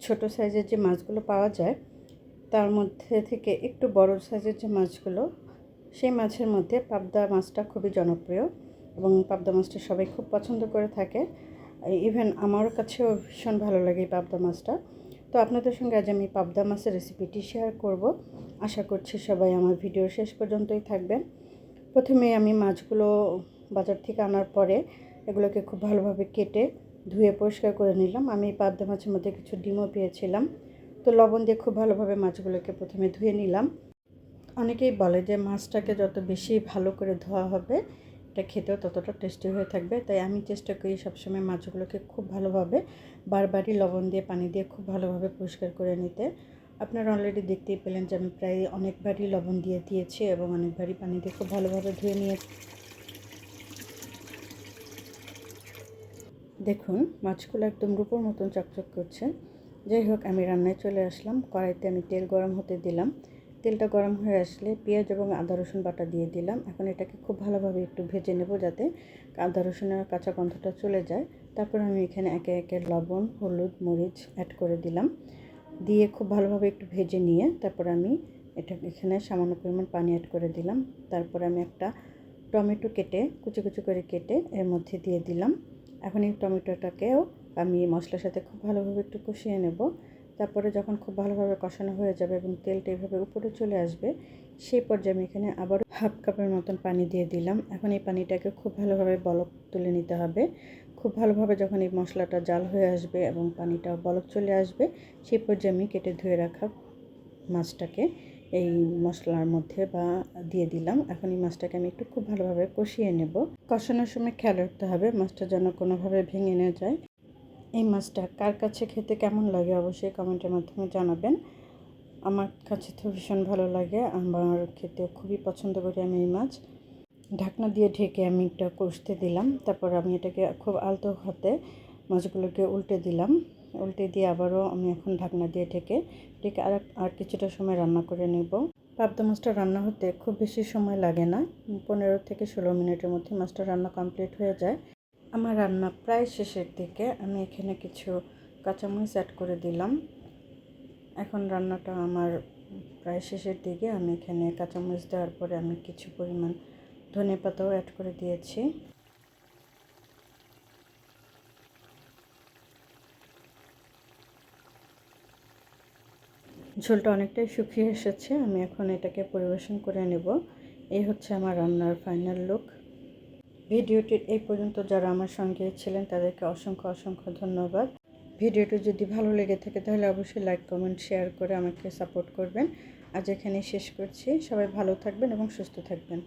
ছোট সাইজের যে মাছগুলো পাওয়া যায়, তার মধ্যে থেকে একটু বড় সাইজের যে মাছগুলো, সেই মাছের মধ্যে পাবদা মাছটা খুবই জনপ্রিয় এবং পাবদা মাছটা সবাই খুব পছন্দ করে থাকে। ইভেন আমার কাছেও ভীষণ ভালো লাগে এই পাবদা মাছটা। তো আপনাদের সঙ্গে আজ আমি পাবদা মাছের রেসিপিটি শেয়ার করব। আশা করছি সবাই আমার ভিডিও শেষ পর্যন্তই থাকবেন। প্রথমে আমি মাছগুলো বাজার থেকে আনার পরে এগুলোকে খুব ভালোভাবে কেটে ধুয়ে পরিষ্কার করে নিলাম। আমি পাবদা মাছের মধ্যে কিছু ডিমও পেয়েছিলাম। তো লবণ দিয়ে খুব ভালোভাবে মাছগুলোকে প্রথমে ধুয়ে নিলাম। অনেকেই বলে যে মাছটাকে যত বেশি ভালো করে ধোয়া হবে, এটা খেতেও ততটা টেস্টি হয়ে থাকবে। তাই আমি চেষ্টা করি সবসময় মাছগুলোকে খুব ভালোভাবে, বারবারই লবণ দিয়ে, পানি দিয়ে খুব ভালোভাবে পরিষ্কার করে নিতে। আপনারা অলরেডি দেখতেই পেলেন যে আমি প্রায় অনেকবারই লবণ দিয়ে দিয়েছি এবং অনেকবারই পানি দিয়ে খুব ভালোভাবে ধুয়ে নিয়েছি। দেখুন, মাছগুলো একদম রূপোর মতন চকচক করছে। যাই হোক, আমি রান্নায় চলে আসলাম। কড়াইতে আমি তেল গরম হতে দিলাম। তেলটা গরম হয়ে আসলে পেঁয়াজ এবং আদা রসুন বাটা দিয়ে দিলাম। এখন এটাকে খুব ভালোভাবে একটু ভেজে নেব যাতে আদা রসুনের কাঁচা গন্ধটা চলে যায়। তারপর আমি এখানে একে একে লবণ, হলুদ, মরিচ অ্যাড করে দিলাম। দিয়ে খুব ভালোভাবে একটু ভেজে নিয়ে তারপর আমি এটা এখানে সামান্য পরিমাণ পানি অ্যাড করে দিলাম। তারপর আমি একটা টমেটো কেটে, কুচি কুচি করে কেটে এর মধ্যে দিয়ে দিলাম। এখন এই টমেটোটাকেও আমি মশলার সাথে খুব ভালোভাবে একটু কষিয়ে নেব। তারপরে যখন খুব ভালোভাবে কষানো হয়ে যাবে এবং তেলটা এইভাবে উপরে চলে আসবে, সেই পর্যায়ে আমি এখানে আবার হাফ কাপের মতন পানি দিয়ে দিলাম। এখন এই পানিটাকে খুব ভালোভাবে বলক তুলে নিতে হবে। খুব ভালোভাবে যখন এই মশলাটা জাল হয়ে আসবে এবং পানিটা বলক চলে আসবে, সেই পর্যায়ে আমি কেটে ধুয়ে রাখা মাছটাকে এই মশলার মধ্যে বা দিয়ে দিলাম। এখন এই মাছটাকে আমি একটু খুব ভালোভাবে কষিয়ে নেব। কষানোর সময় খেয়াল রাখতে হবে মাছটা যেন কোনোভাবে ভেঙে না যায়। এই মাছটা কার কাছে খেতে কেমন লাগে অবশ্যই কমেন্টের মাধ্যমে জানাবেন। আমার কাছে তো ভীষণ ভালো লাগে, আমার খেতে খুবই পছন্দ করি আমি এই মাছ। ঢাকনা দিয়ে ঢেকে আমি এটা কষতে দিলাম, তারপর আমি এটাকে খুব আলতো হাতে মাছগুলোকে উল্টে দিলাম। উল্টে দিয়ে আবারও আমি এখন ঢাকনা দিয়ে ঢেকে ঢেকে আর আর কিছুটা সময় রান্না করে নেব। পাবদা মাছটা রান্না হতে খুব বেশি সময় লাগে না। পনেরো থেকে ষোলো মিনিটের মধ্যে মাছটা রান্না কমপ্লিট হয়ে যায়। আমার রান্না প্রায় শেষের দিকে। আমি এখানে কিছু কাঁচামরিচ অ্যাড করে দিলাম। এখন রান্নাটা আমার প্রায় শেষের দিকে। আমি এখানে কাঁচামরিচ দেওয়ার পরে আমি কিছু পরিমাণ ধনে পাতাও অ্যাড করে দিয়েছি। ঝোলটা অনেকটাই শুকিয়ে এসেছে, আমি এখন এটাকে পরিবেশন করে নেব। এই হচ্ছে আমার রান্নার ফাইনাল লুক ভিডিওটির এই পর্যন্ত যারা আমার সঙ্গে ছিলেন, তাদেরকে অসংখ্য অসংখ্য ধন্যবাদ। ভিডিওটি যদি ভালো লেগে থাকে, তাহলে অবশ্যই লাইক কমেন্ট শেয়ার করে আমাকে সাপোর্ট করবেন। আজ এখানে শেষ করছি। সবাই ভালো থাকবেন এবং সুস্থ থাকবেন।